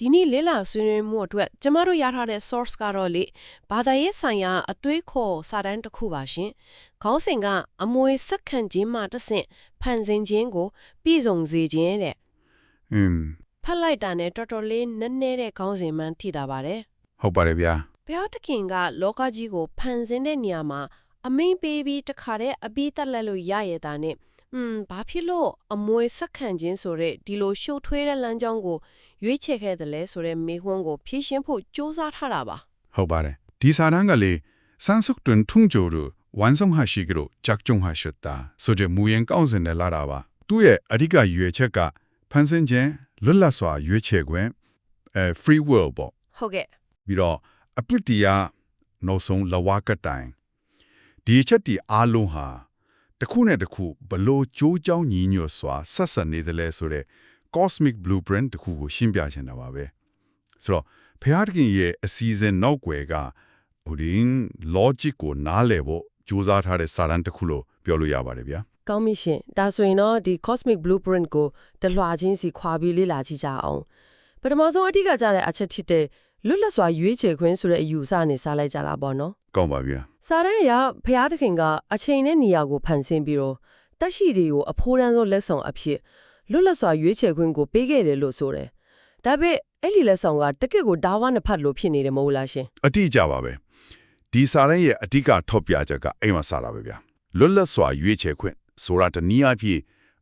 ဒီနေ့လေးလာဆွေးနွေးမှုအတွက်ကျမတို့ရထားတဲ့ source ကတော့လေဘာသာရေးဆိုင်ရာအတွေးခေါ်စာတမ်းတစ်ခုပါရှင်။ခေါင်းစဉ်ကအမွေစက္ကန့်ချင်းမှတစ်ဆင့်ဖန်ဆင်းခြင်းကိုပြည်စုံစေခြင်းတဲ့ อืม ဖတ်လိုက်တာနဲ့တော်တော်လေးနည်းနည်းတဲ့ခေါင်းစဉ်မှန်းထိတာပါတယ် ဟုတ်ပါတယ်ဗျာ ။ဘုရားသခင်ကလောကကြီးကိုဖန်ဆင်းတဲ့နေရာမှာအမိန်ပေးပြီးတခါတည်းအပြီးတက်လက်လို့ရရတာနဲ့อืมဘာဖြစ်လို့အမွေစက္ကန့်ချင်းဆိုတဲ့ဒီလိုရှုပ်ထွေးတဲ့လမ်းကြောင်းကို ရွေးချယ်ခဲ့တယ်လဲဆိုတဲ့မေးခွန်းကိုဖြေရှင်းဖို့စ조사ထားတာပါဟုတ်ပါတယ်ဒီစာတမ်းကလေစန်းစုတ်တွင်ထုံကြိုရဝန်ဆောင်ဟာရှိကြလို့ဂျက်ဂျုံဟာရှတ်တာဆိုကြမူရင်ကောင်းစင်နဲ့လာတာပါသူ့ရဲ့အဓိကရွေချက်ကဖန်ဆင်းခြင်းလွတ်လပ်စွာရွေးချယ်ခွင့်အဲ free will ပေါ့ဟုတ်ကဲ့ပြီးတော့အပစ်တရားနောက်ဆုံးလဝကတိုင်ဒီအချက်ဒီအားလုံးဟာတစ်ခုနဲ့တစ်ခုဘလို့ကြိုးကြောင်းညီညွတ်စွာဆက်ဆက်နေတယ်လဲဆိုတဲ့ cosmic blueprint တစ်ခုကိုရှင်းပြချင်တာပါပဲဆိုတော့ဘုရားသခင်ရဲ့အစီအစဉ်နောက်ွယ်ကဟိုဒီ logic ကိုနားလည်ဖို့ကြိုးစားထားတဲ့စာတမ်းတစ်ခုလို့ပြောလို့ရပါတယ်ဗျာကောင်းပြီရှင်ဒါဆိုရင်တော့ဒီ cosmic blueprint ကိုတလွှာချင်းစီခွာပြီးလေ့လာကြည့်ကြအောင်ပထမဆုံးအဓိကကြတဲ့အချက်ဖြစ်တဲ့လွတ်လပ်စွာရွေးချယ်ခွင့်ဆိုတဲ့အယူအဆနဲ့စားလိုက်ကြတာပေါ့နော်ကောင်းပါဗျာစာတန်းအရဘုရားသခင်ကအချိန်နဲ့နေရာကိုဖန်ဆင်းပြီးတော့တက်ရှိတွေကိုအဖိုးတန်းဆုံးလက်ဆောင်အဖြစ် လွတ်လပ်စွာရွေးချယ်ခွင့်ကိုပေးခဲ့တယ်လို့ဆိုတယ်ဒါပေမဲ့အဲ့ဒီလက်ဆောင်ကတကယ့်ကိုဒါဝနဲ့ဖတ်လို့ဖြစ်နေတယ်မဟုတ်လားရှင်အတိအကျပါပဲဒီစာရင်းရဲ့အဓိကထောက်ပြချက်ကအိမ်မှာစာတာပဲဗျာလွတ်လပ်စွာရွေးချယ်ခွင့်ဆိုတာတနည်းအားဖြင့်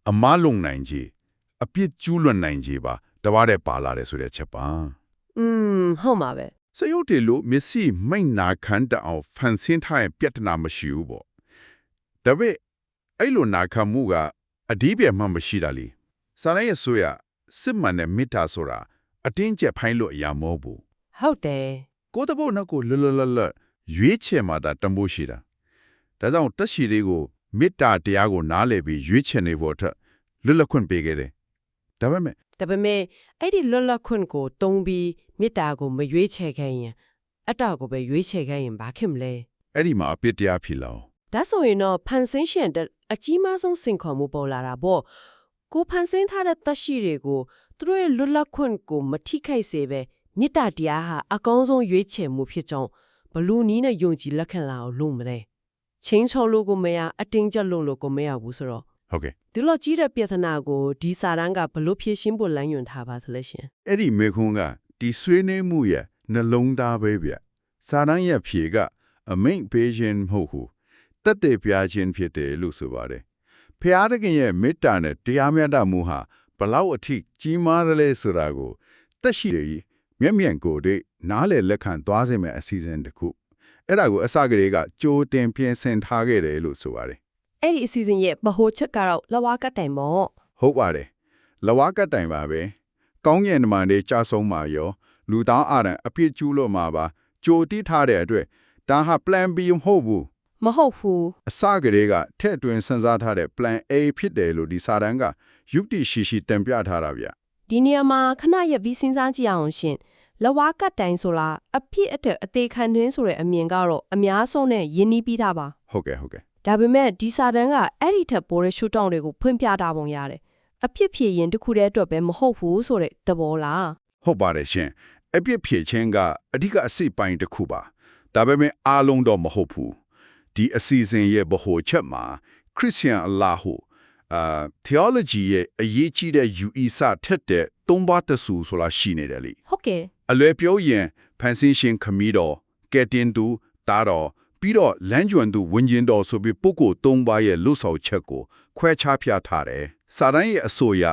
အမားလုံနိုင်ခြင်းအပြစ်ကျူးလွန်နိုင်ခြင်းပါတပါးတဲ့ပါလာတယ်ဆိုတဲ့ချက်ပါอืมဟုတ်မှာပဲစရုပ်တေလို့မစ္စည်းမိန်နာခန့်တအောင်ဖန်ဆင်းထားရင်ပြဿနာမရှိဘူးပေါ့ဒါပေမဲ့အဲ့လိုနာခံမှုကအဒီပြမှမရှိတာလေ စာရင်းရဲ့ဆိုရစစ်မှန်တဲ့မေတ္တာဆိုတာအတင်းကျပ်ဖိုင်းလို့အရာမဟုတ်ဘူးဟုတ်တယ်ကိုယ်တပုတ်နောက်ကိုလွတ်လွတ်လပ်လပ်ရွေးချယ်မှဒါတန်ဖိုးရှိတာဒါကြောင့်တက်ရှိလေးကိုမေတ္တာတရားကိုနားလည်ပြီးရွေးချယ်နေဖို့အတွက်လွတ်လပ်ခွင့်ပေးခဲ့တယ်ဒါပေမဲ့ဒါပေမဲ့အဲ့ဒီလွတ်လပ်ခွင့်ကိုတုံးပြီးမေတ္တာကိုမရွေးချယ်ခဲ့ရင်အတ္တကိုပဲရွေးချယ်ခဲ့ရင်ဘာဖြစ်မလဲအဲ့ဒီမှာအပြစ်တရားဖြစ်လာအောင်ဒါဆိုရင်တော့ဖန်ဆင်းရှင်တဲ့အကြီးမားဆုံးစင်ခေါ်မှုပေါ်လာတာပေါ့ ကိုဖန်ဆင်းထားတဲ့သက်ရှိတွေကိုသူတို့ရဲ့လွတ်လပ်ခွင့်ကိုမထိခိုက်စေပဲမေတ္တာတရားဟာအကောင်းဆုံးရွေးချယ်မှုဖြစ်ကြောင်းဘလူနီးနဲ့ယုံကြည်လက်ခံလာအောင်လုပ်မလဲချင်းချောလို့ကိုမရအတင်းကျပ်လို့လို့ကိုမရဘူးဆိုတော့ဟုတ်ကဲ့ဒီလိုကြီးတဲ့ပြဿနာကိုဒီစာတန်းကဘလို့ဖြေရှင်းဖို့လမ်းညွှန်ထားပါသလဲရှင်အဲ့ဒီမေခွန်းကဒီဆွေးနွေးမှုရဲ့နှလုံးသားပဲဗျစာတန်းရဲ့ဖြေကအမိန့်ပေးခြင်းမဟုတ်ဘူးတက်တဲ့ပြခြင်းဖြစ်တယ်လို့ဆိုပါတယ် ဖျားတခင်ရဲ့မေတ္တာနဲ့တရားမျှတမှုဟာဘလောက်အထိကြီးမားရလဲဆိုတာကိုတက်ရှိတယ်မျက်မြင်ကိုယ်တွေနားလေလက်ခံသွားစေမယ့်အစီအစဉ်တစ်ခုအဲ့ဒါကိုအစကလေးကကြိုတင်ပြင်ဆင်ထားခဲ့တယ်လို့ဆိုပါတယ်အဲ့ဒီအစီအစဉ်ရဲ့ဗဟိုချက်ကတော့လဝါကတိုင်ပေါ့ဟုတ်ပါတယ်လဝကတိုင်ပါပဲကောင်းငင်နမန်တွေကြာဆုံးမှာရော လူသားအရန်အပြစ်ကျူးလို့မှာပါကြိုတိထားတဲ့အတွက်ဒါဟာ plan B မဟုတ်ဘူး မဟုတ်ဘူးအစကတည်းကထည့်တွင်စဉ်းစားထားတဲ့ plan A ဖြစ်တယ်လို့ဒီစာတန်းကယုတ်တိရှိရှိတင်ပြထားတာဗျဒီနေရာမှာခဏရက်ပြီးစဉ်းစားကြည့်အောင်ရှင်လဝါကတိုင်ဆိုလားအဖြစ်အတက်အသေးခံတွင်းဆိုတဲ့အမြင်ကတော့အများဆုံးနဲ့ယဉ်နီးပြီးသားပါဟုတ်ကဲ့ဟုတ်ကဲ့ဒါပေမဲ့ဒီစာတန်းကအဲ့ဒီထက်ပိုတဲ့ရှုထောင့်တွေကိုဖွင့်ပြတာပုံရတယ်အဖြစ်ဖြစ်ရင်တစ်ခုတည်းအတွက်ပဲမဟုတ်ဘူးဆိုတဲ့သဘောလားဟုတ်ပါတယ်ရှင်အပြစ်ဖြေခြင်းကအဓိကအစိတ်ပိုင်းတစ်ခုပါဒါပေမဲ့အားလုံးတော့မဟုတ်ဘူး ဒီအစီအစဉ်ရဲ့ဗဟိုချက်မှာခရစ်ယာန်အလာဟုအာ theology ရဲ့အရေးကြီးတဲ့ UESA ထက်တဲ့သုံးပါးတဆူဆိုတာရှိနေတယ်လေဟုတ်ကဲ့အလွယ်ပြောရင်ဖန်ဆင်းရှင်ခမီးတော်ကဲတင်သူတားတော်ပြီးတော့လမ်းကျွမ်းသူဝิญဉ်တော်ဆိုပြီးပုဂ္ဂိုလ်၃ပါးရဲ့လွတ်ဆော်ချက်ကိုခွဲခြားပြထားတယ်။စာတန်းရဲ့အဆိုအရ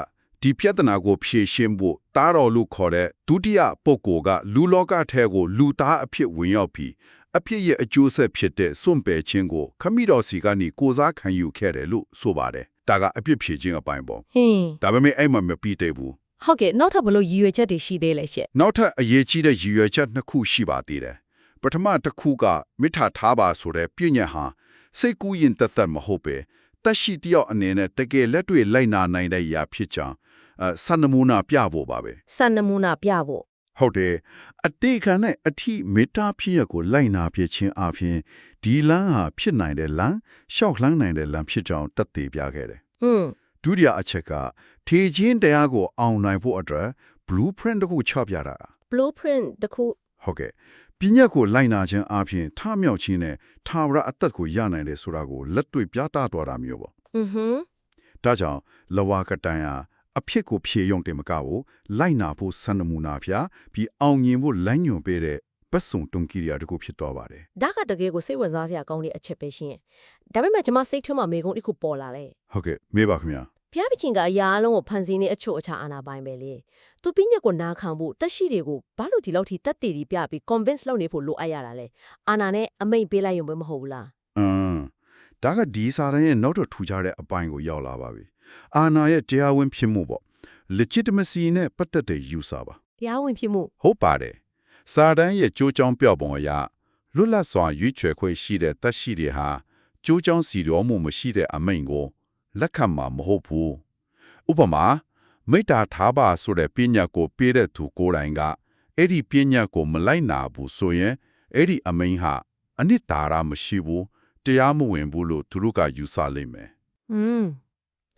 ဒီပြဿနာကိုဖြေရှင်းဖို့တားတော်လို့ခေါ်တဲ့ဒုတိယပုဂ္ဂိုလ်ကလူလောကထဲကိုလူသားအဖြစ်ဝင်ရောက်ပြီး အဖြစ်ရဲ့အကျိုးဆက်ဖြစ်တဲ့စွန့်ပယ်ခြင်းကိုခမီးတော်စီကနေကိုစားခံယူခဲ့တယ်လို့ဆိုပါတယ်။ဒါကအပြစ်ဖြေခြင်းအပိုင်းပေါ့ဟင်း။ဒါပေမဲ့အဲ့မှာမပြီးသေးဘူး။ဟုတ်ကဲ့နောက်ထပ်ဘလို့ရည်ရွယ်ချက်တွေရှိသေးလဲရှင့်နောက်ထပ်အရေးကြီးတဲ့ရည်ရွယ်ချက်နှစ်ခုရှိပါသေးတယ်။ပထမတစ်ခုကမိထာထားပါဆိုတဲ့ပြည့်ညတ်ဟာစိတ်ကူးရင်သက်သက်မဟုတ်ပဲတက်ရှိတယောက်အနေနဲ့တကယ်လက်တွေ့လိုက်နာနိုင်တဲ့ຢာဖြစ်ကြောင်းအဲစံနမူနာပြဖို့ပါပဲစံနမူနာပြဖို့။ ဟုတ်တယ်အတေခံနဲ့အထိမေတ္တာဖြစ်ရကိုလိုက်နာဖြစ်ခြင်းအပြင်ဒီလမ်းဟာဖြစ်နိုင်တဲ့လမ်းရှောက်လန်းနိုင်တဲ့လမ်းဖြစ်ကြောင်းတသက်ပြခဲ့တယ်။ဟုတ်ဒုတိယအချက်ကထေချင်းတရားကိုအောင်နိုင်ဖို့အတွက် blueprint တစ်ခုချပြတာ blueprint တစ်ခုဟုတ်ကဲ့ပညာကိုလိုက်နာခြင်းအပြင်ထမြောက်ခြင်းနဲ့ထာဝရအသက်ကိုရနိုင်တယ်ဆိုတာကိုလက်တွေ့ပြသသွားတာမျိုးပေါ့။အင်းဟွန်းဒါကြောင့်လဝကတိုင်ဟာ အဖြစ်ကိုဖြေရုံတင်မကဘူးလိုက်နာဖို့စံနမူနာဖျားပြီးအောင်မြင်ဖို့လမ်းညွှန်ပေးတဲ့ပတ်စုံတုံကိရိယာတစ်ခုဖြစ်သွားပါတယ်ဒါကတကယ်ကိုစိတ်ဝင်စားစရာကောင်းတဲ့အချက်ပဲရှင်ဒါပေမဲ့ကျွန်မစိတ်ထွန်းမှာမေကုန်းတစ်ခုပေါ်လာလေဟုတ်ကဲ့မေးပါခင်ဗျာဖျားပချင်းကအရာအလုံးကိုဖန်ဆင်းနေအချို့အခြားအာနာပိုင်းပဲလေသူပြညက်ကိုနားခံဖို့တက်ရှိတွေကိုဘာလို့ဒီလောက်ထိတက်တည်ပြီးပြပြီး convince လုပ်နေဖို့လိုအပ်ရတာလဲအာနာနဲ့အမိတ်ပေးလိုက်ရုံပဲမဟုတ်ဘူးလားအင်းဒါကဒီစာရန်ရဲ့နောက်တော့ထူခြားတဲ့အပိုင်းကိုရောက်လာပါပြီ အာနာရဲ့တရားဝင်ဖြစ်မှုပေါ့ legitimacy နဲ့ပတ်သက်တဲ့ user ပါတရားဝင်ဖြစ်မှုဟုတ်ပါတယ်စာတန်းရဲ့ကြိုးကြောင်းပြော့ပုံအရာလွတ်လပ်စွာရွေးချယ်ခွင့်ရှိတဲ့တက်ရှိတွေဟာကြိုးကြောင်းစီရောမှုမရှိတဲ့အမိန့်ကိုလက်ခံမှာမဟုတ်ဘူးဥပမာမိတ္တာထားပါဆိုတဲ့ပညာကိုပေးတဲ့သူကိုယ်တိုင်ကအဲ့ဒီပညာကိုမလိုက်နာဘူးဆိုရင်အဲ့ဒီအမိန့်ဟာအနှစ်သာရမရှိဘူးတရားမဝင်ဘူးလို့သူတို့ကယူဆလိမ့်မယ်อืม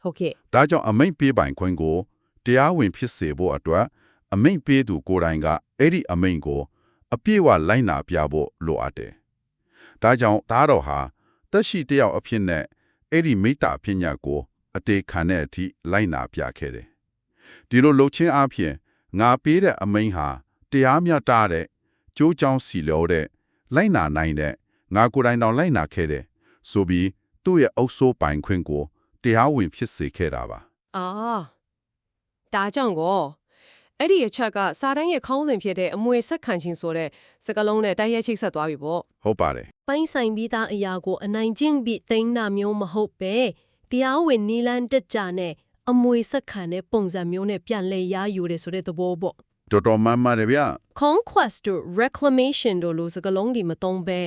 ဟုတ်ကဲ့ဒါကြောင့်အမိန့်ပေးပိုင်ခွင့်ကိုတရားဝင်ဖြစ်စေဖို့အတွက်အမိန့်ပေးသူကိုယ်တိုင်ကအဲ့ဒီအမိန့်ကို အပြည့်အဝလိုက်နာပြဖို့လိုအပ်တယ်။ဒါကြောင့်သားတော်ဟာတက်ရှိတယောက်အဖြစ်နဲ့အဲ့ဒီမိတ္တာပညာကို အတေခံတဲ့အထိလိုက်နာပြခဲ့တယ်။ဒီလိုလှုပ်ချင်းအဖြစ်ငါပေးတဲ့အမိန့်ဟာတရားမျှတတဲ့ကြိုးကြောင်းစီလို့တဲ့လိုက်နာနိုင်တဲ့ငါကိုယ်တိုင်တော်လိုက်နာခဲ့တယ်ဆိုပြီးသူ့ရဲ့အုပ်စိုးပိုင်ခွင့်ကို တရားဝင်ဖြစ်စေခဲ့တာပါအာဒါကြောင့်ကိုအဲ့ဒီအချက်ကစာတန်းရဲ့ခေါင်းစဉ်ဖြစ်တဲ့အမွေဆက်ခံခြင်းဆိုတဲ့စကားလုံးနဲ့တိုက်ရိုက်ချိတ်ဆက်သွားပြီပေါ့ဟုတ်ပါတယ်ပိုင်းဆိုင်ပြီးသားအရာကိုအနိုင်ကျင့်ပြီးသိမ်းတာမျိုးမဟုတ်ပဲတရားဝင်နီလန်းတက်ကြနဲ့အမွေဆက်ခံတဲ့ပုံစံမျိုးနဲ့ပြန်လဲရယူတယ်ဆိုတဲ့သဘောပေါ့တော်တော်မှန်ပါတယ်ဗျ conquest တို့ reclamation တို့လိုစကားလုံးတွေမသုံးဘဲ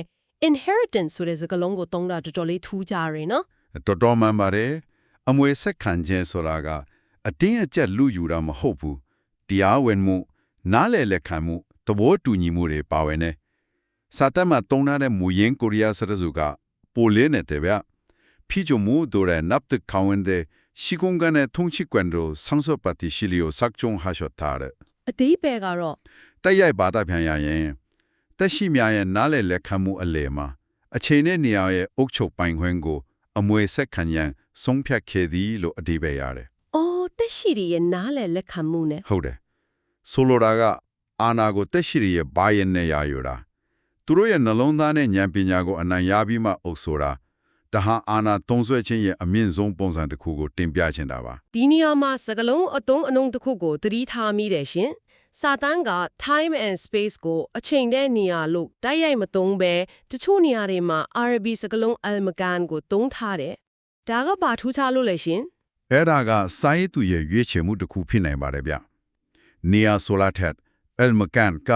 inheritance ဆိုတဲ့စကားလုံးကိုသုံးတာတော်တော်လေးထူးကြရယ်နော် တော်တော်မှန်ပါတယ်အမွေဆက်ခံခြင်းဆိုတာကအတင်းအကျပ်လူယူတာမဟုတ်ဘူးတရားဝင်မှု နားလည်လက်ခံမှုသဘောတူညီမှုတွေပါဝင်နေစာတတ်မှာတုံးထားတဲ့မူရင်းကိုရီးယားစရစုကပိုလေးနေတယ်ဗျဖိချုံမှုတို့ရဲ့နပ်တခေါင်းတဲ့ရှီကုံကနေထုံချီကွန်တို့ဆန်းစောပတ်တီရှီလီယိုဆက်ချုံဟာရှော့ထားတဲ့အသေးပဲကတော့တိုက်ရိုက်ဘာသာပြန်ရရင်တက်ရှိများရဲ့နားလည်လက်ခံမှုအလေမှာအချိန်နဲ့နေရာရဲ့အုပ်ချုပ်ပိုင်ခွင့်ကို အမွေဆက်ခံရန်ဆုံးဖြတ်ခဲ့သည်လို့အဓိပ္ပာယ်ရတယ်အော်တက်ရှိရဲ့နားလဲလက်ခံမှုနဲ့ဟုတ်တယ်ဆိုလိုတာကအာနာကိုတက်ရှိရဲ့ဘာရင်နဲ့ရယူတာသူတို့ရဲ့နှလုံးသားနဲ့ဉာဏ်ပညာကိုအနိုင်ရပြီးမှအုပ်ဆိုတာဒါဟာအာနာသုံးဆွဲခြင်းရဲ့အမြင့်ဆုံးပုံစံတစ်ခုကိုတင်ပြချင်တာပါဒီနေရာမှာစကားလုံးအတုံးအနုံတစ်ခုကိုသတိထားမိတယ်ရှင် စာတန်းက time and space ကိုအချိန်တဲ့နေရာလို့တိုက်ရိုက်မသုံးဘဲတချို့နေရာတွေမှာ Arabic စကားလုံး al-makan ကိုသုံးထားတယ်ဒါကဘာထူးခြားလို့လဲရှင်အဲ့ဒါကစာရေးသူရဲ့ရွေးချယ်မှုတစ်ခုဖြစ်နိုင်ပါတယ်ဗျ။နီယာဆိုလာထက်အယ်မကန်က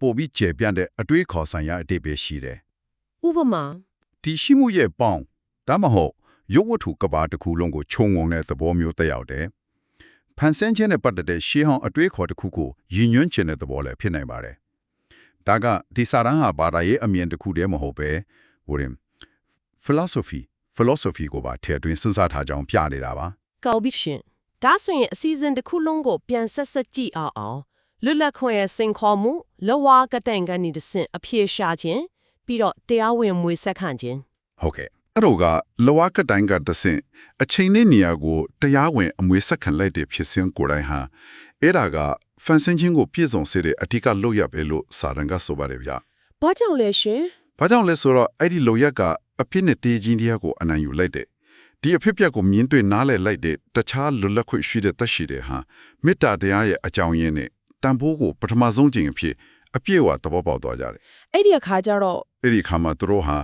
ပိုပြီးကျေပြန့်တဲ့အတွေးခေါ်ဆိုင်ရာအတိတ်ပဲရှိတယ်ဥပမာ။ဒီရှိမှုရဲ့ပေါင်းဒါမှမဟုတ်ရုပ်ဝတ္ထုကဘာတစ်ခုလုံးကိုခြုံငုံတဲ့သဘောမျိုးတက်ရောက်တယ်။ ဖန်ဆင်းခြင်းနဲ့ပတ်သက်တဲ့ရှေးဟောင်းအတွေးခေါ်တစ်ခုကိုရည်ညွှန်းခြင်းတဲ့သဘောလည်းဖြစ်နိုင်ပါတယ်။ဒါကဒီစာရန်ဟာဘာသာရေးအမြင်တစ်ခုတည်းမဟုတ်ပဲဟိုရင် philosophy philosophy ကိုပါထည့်သွင်းစဉ်းစားထားကြောင်းပြနေတာပါ။ကောက်ပြီးရှင်ဒါဆိုရင်အစီအစဉ်တစ်ခုလုံးကိုပြန်ဆက်ဆက်ကြည့်အောင်အောင်လွတ်လပ်ခွင့်ရဲ့စင်ခေါ်မှုလဝါကတိုင်ကနေတဆင့်အဖြေရှာခြင်းပြီးတော့တရားဝင်မွေဆက်ခံခြင်းဟုတ်ကဲ့ အဲ့တော့ကလဝကတိုင်းကတဆင့်အချိန်နဲ့နေရာကိုတရားဝင်အမွေဆက်ခံလိုက်တဲ့ဖြစ်စဉ်ကိုယ်တိုင်ဟာအဲ့ဒါကဖန်ဆင်းခြင်းကိုပြည့်စုံစေတဲ့အထူးကလုပ်ရပဲလို့စာရန်ကဆိုပါတယ်ဗျာ။ဘာကြောင့်လဲရှင်။ဘာကြောင့်လဲဆိုတော့အဲ့ဒီလုပ်ရက်ကအဖြစ်နဲ့တေးချင်းတရားကိုအနိုင်ယူလိုက်တဲ့ဒီအဖြစ်အပျက်ကိုမြင်တွေ့နားလည်လိုက်တဲ့တခြားလွတ်လပ်ခွင့်ရှိတဲ့တက်ရှိတဲ့ဟာမေတ္တာတရားရဲ့အကြောင်းရင်းနဲ့တန်ဖိုးကိုပထမဆုံးချိန်အဖြစ်အပြည့်အဝသဘောပေါက်သွားကြတယ်။အဲ့ဒီအခါကျတော့အဲ့ဒီခါမှာသူတို့ဟာ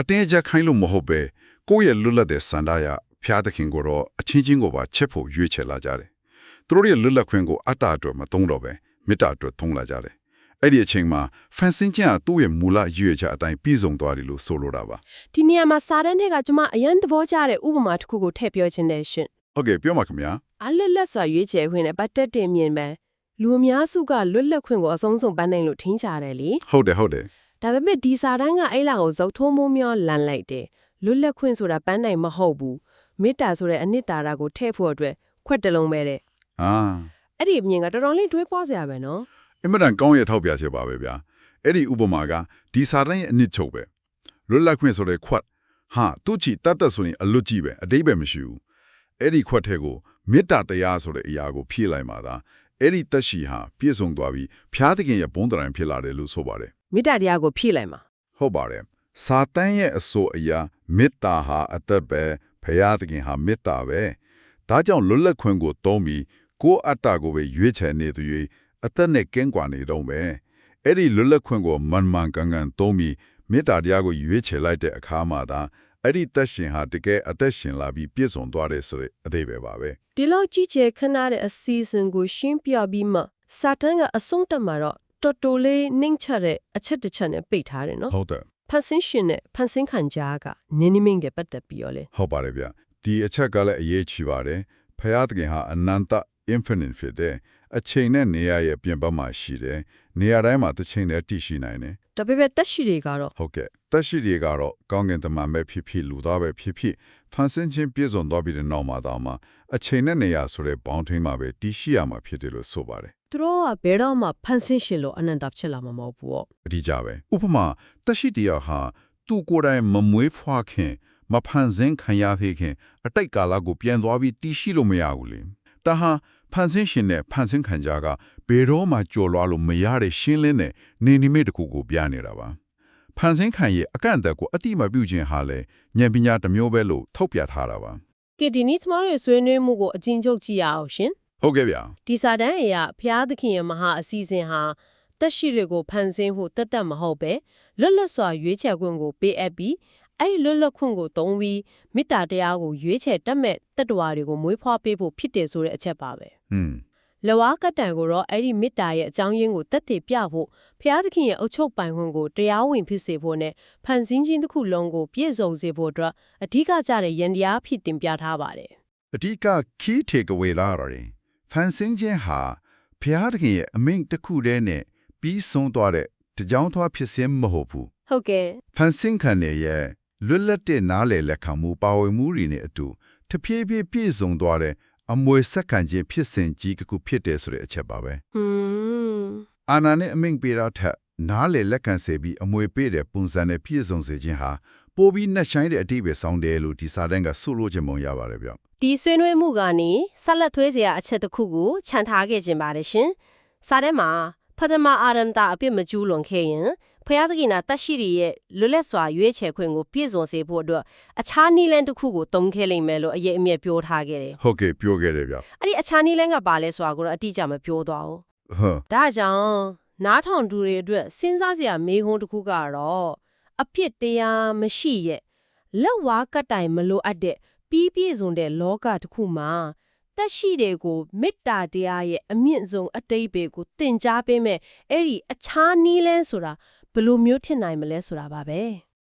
အတင်းအကျပ်ခိုင်းလို့မဟုတ်ပဲကိုယ့်ရဲ့လွတ်လပ်တဲ့စန္ဒာယဖျားသခင်ကိုတော့အချင်းချင်းကိုပါချက်ဖို့ရွေးချယ်လာကြတယ်။သူတို့ရဲ့လွတ်လပ်ခွင့်ကိုအတ္တအတွက်မသုံးတော့ပဲမေတ္တာအတွက်သုံးလာကြတယ်။အဲ့ဒီအချိန်မှာဖန်ဆင်းခြင်းကသူ့ရဲ့မူလရွေးချယ်အတိုင်းပြည့်စုံသွားတယ်လို့ဆိုလိုတာပါဒီနေရာမှာစာတန်းထဲကကျွန်မအရန်သဘောကျတဲ့ဥပမာတစ်ခုကိုထည့်ပြောခြင်းတယ်ရှင်။ဟုတ်ကဲ့ပြောပါခင်ဗျာ။အလွတ်လပ်စွာရွေးချယ်ခွင့်နဲ့ပတ်သက်တဲ့မြင်ပဲလူအများစုကလွတ်လပ်ခွင့်ကိုအဆုံးစုံပန်းနိုင်လို့ထင်ကြတယ်လေ။ဟုတ်တယ်ဟုတ်တယ်။ ဒါပေမဲ့ဒီစာတန်းကအဲ့လာကိုဇုတ်ထိုးမိုးမျောလန်လိုက်တယ်။လွတ်လပ်ခွင့်ဆိုတာပန်းနိုင်မဟုတ်ဘူး။မေတ္တာဆိုတဲ့အနှစ်သာရကိုထည့်ဖို့အတွက်ခွက်တလုံးပဲတဲ့။အာအဲ့ဒီအမြင်ကတော်တော်လေးတွေးပွားစရာပဲနော်အင်မတန်ကောင်းရဲ့ထောက်ပြချက်ပါပဲဗျာအဲ့ဒီဥပမာကဒီစာတန်းရဲ့အနစ်ချုပ်ပဲလွတ်လပ်ခွင့်ဆိုတဲ့ခွတ်ဟာသူ့ချီတတ်တတ်ဆိုရင်အလွတ်ကြီးပဲအတိတ်ပဲမရှိဘူးအဲ့ဒီခွတ်ထဲကိုမေတ္တာတရားဆိုတဲ့အရာကိုဖြည့်လိုက်မှသာအဲ့ဒီတက်ရှိဟာပြည့်စုံသွားပြီးဖျားသခင်ရဲ့ဘုန်းတော်ဖြစ်လာတယ်လို့ဆိုပါတယ် မေတ္တာတရားကိုဖြည့်လိုက်မှာဟုတ်ပါတယ်စာတန်းရဲ့အဆိုအရာမေတ္တာဟာအသက်ပဲဖရာသခင်ဟာမေတ္တာပဲဒါကြောင့်လွတ်လပ်ခွင့်ကိုသုံးပြီးကိုယ့်အတ္တကိုပဲရွေးချယ်နေသူ၍အသက်နဲ့ကင်းကွာနေတော့ပဲအဲ့ဒီလွတ်လပ်ခွင့်ကိုမန်မှန်ကန်ကန်သုံးပြီးမေတ္တာတရားကိုရွေးချယ်လိုက်တဲ့အခါမှာသာအဲ့ဒီသက်ရှင်ဟာတကယ်အသက်ရှင်လာပြီးပြည့်စုံသွားတယ်ဆိုတဲ့အသေးပဲပါပဲဒီလောက်ကြီးကျယ်ခဏတဲ့အစီအစဉ်ကိုရှင်းပြပြီးမှစာတန်းကအဆုံးတက်မှာတော့ တော်တော်လေးနှိမ့်ချတဲ့အချက်တစ်ချက်နဲ့ပိတ်ထားတယ်နော်ဟုတ်တယ်ဖန်ဆင်းရှင်နဲ့ဖန်ဆင်းခံကြားကနင်းနေမင်းကပတ်သက်ပြီးတော့လေဟုတ်ပါတယ်ဗျဒီအချက်ကလည်းအရေးကြီးပါတယ်ဖရာသခင်ဟာအနန္တ infinite ဖြစ်တဲ့အချိန်နဲ့နေရာရဲ့ပြင်ပမှာရှိတယ်နေရာတိုင်းမှာတစ်ချိန်နဲ့တည်ရှိနိုင်တယ်ဒါပေမဲ့တက်ရှိတွေကတော့ဟုတ်ကဲ့ တက်ရှိတွေကတော့ကောင်းကင်တမန်ပဲဖြစ်ဖြစ်လူသားပဲဖြစ်ဖြစ်ဖန်ဆင်းခြင်းပြည့်စုံသွားပြီးတဲ့နောက်မှာတော့မှအချိန်နဲ့နေရာဆိုတဲ့ဘောင်းထင်းမှာပဲတည်ရှိရမှာဖြစ်တယ်လို့ဆိုပါတယ်သူတို့ကဘယ်တော့မှဖန်ဆင်းရှင်လို့အနန္တဖြစ်လာမှာမဟုတ်ဘူးပေါ့အတိအကျပဲဥပမာတက်ရှိတရားဟာသူ့ကိုယ်တိုင်မမွေးဖွားခင်မဖန်ဆင်းခံရသေးခင်အတိတ်ကာလကိုပြန်သွားပြီးတည်ရှိလို့မရဘူးလေဒါဟာဖန်ဆင်းရှင်နဲ့ဖန်ဆင်းခံကြကဘယ်တော့မှကြော်လွားလို့မရတဲ့ရှင်းလင်းတဲ့နေနိမိတ်တစ်ခုကိုပြနေတာပါ ဖန်ဆင်းခံရဲ့အကန့်အသတ်ကိုအတိမပြုခြင်းဟာလေဉာဏ်ပညာတစ်မျိုးပဲလို့ထုတ်ပြထားတာပါကဲဒီနေ့ကျမတို့ရဲ့ဆွေးနွေးမှုကိုအကျဉ်းချုပ်ကြည့်ရအောင်ရှင်ဟုတ်ကဲ့ဗျာဒီစာတန်းအရာဘုရားသခင်ရဲ့မဟာအစီအစဉ်ဟာတက်ရှိတွေကိုဖန်ဆင်းဖို့တက်တက်မဟုတ်ပဲလွတ်လပ်စွာရွေးချယ်ခွင့်ကိုပေးအပ်ပြီးအဲ့ဒီလွတ်လပ်ခွင့်ကိုသုံးပြီးမေတ္တာတရားကိုရွေးချယ်တတ်မဲ့တတ္တဝါတွေကိုမွေးဖွားပေးဖို့ဖြစ်တယ်ဆိုတဲ့အချက်ပါပဲဟွန်း လဝါကတန်ကိုတော့အဲ့ဒီမေတ္တာရဲ့အကြောင်းရင်းကိုတက်တည်ပြဖို့ဘုရားသခင်ရဲ့အုပ်ချုပ်ပိုင်ခွင့်ကိုတရားဝင်ဖြစ်စေဖို့နဲ့ဖန်ဆင်းခြင်းတစ်ခုလုံးကိုပြည့်စုံစေဖို့အတွက်အဓိကကျတဲ့ယန္တရားဖြစ်တင်ပြထားပါတယ်အဓိက key takeaway လာတယ်ဖန်ဆင်းခြင်းဟာဘုရားသခင်ရဲ့အမိန့်တစ်ခုတည်းနဲ့ပြီးဆုံးသွားတဲ့တကြောင်ထွားဖြစ်စဉ်မဟုတ်ဘူးဟုတ်ကဲ့ဖန်ဆင်းခံရရဲ့လွတ်လပ်တဲ့နားလည်လက်ခံမှုပါဝင်မှုတွေနဲ့အတူတဖြည်းဖြည်းပြည့်စုံသွားတဲ့ အမွေဆက်ခံခြင်းဖြစ်စဉ်ကြီးတစ်ခုဖြစ်တယ်ဆိုတဲ့အချက်ပါပဲဟွန်းအာနာနဲ့အမိန့်ပေးတာထက်နားလည်လက်ခံစေပြီးအမွေပေးတဲ့ပုံစံနဲ့ပြည့်စုံစေခြင်းဟာပိုပြီးနှက်ဆိုင်တဲ့အတိတ်ပဲဆောင်းတယ်လို့ဒီစာတန်းကဆိုလို့ခြင်းပုံရပါတယ်ဗျဒီဆွေးနွေးမှုကနေဆက်လက်သွေးစရာအချက်တစ်ခုကိုခြံထားခဲ့ခြင်းပါတယ်ရှင်။စာထဲမှာဖဒမအာရမ်တာအပြစ်မကျူးလွန်ခဲ့ရင် ဖျားသခင်နာတက်ရှိရဲ့လွတ်လပ်စွာရွေးချယ်ခွင့်ကိုပြည့်စုံစေဖို့အတွက်အခြားနည်းလမ်းတစ်ခုကိုသုံးခဲ့လိမ့်မယ်လို့အရေးအမြဲပြောထားခဲ့တယ်ဟုတ်ကဲ့ပြောခဲ့တယ်ဗျ။အဲ့ဒီအခြားနည်းလမ်းကပါလဲဆိုတာကိုတော့အတိအကျမပြောသွားဘူးဟမ်။ဒါကြောင့်နားထောင်သူတွေအတွက်စဉ်းစားစရာမေးခွန်းတစ်ခုကတော့အဖြစ်တရားမရှိရဲ့လက်ဝါးကတ်တိုင်မလိုအပ်တဲ့ပြီးပြည့်စုံတဲ့လောကတစ်ခုမှာတက်ရှိတွေကိုမေတ္တာတရားရဲ့အမြင့်ဆုံးအတိတ်ဘေကိုသင်ကြားပေးမယ်အဲ့ဒီအခြားနည်းလန်းဆိုတာ ဘယ်လိုမျိုးထင်နိုင်မလဲဆိုတာပါပဲ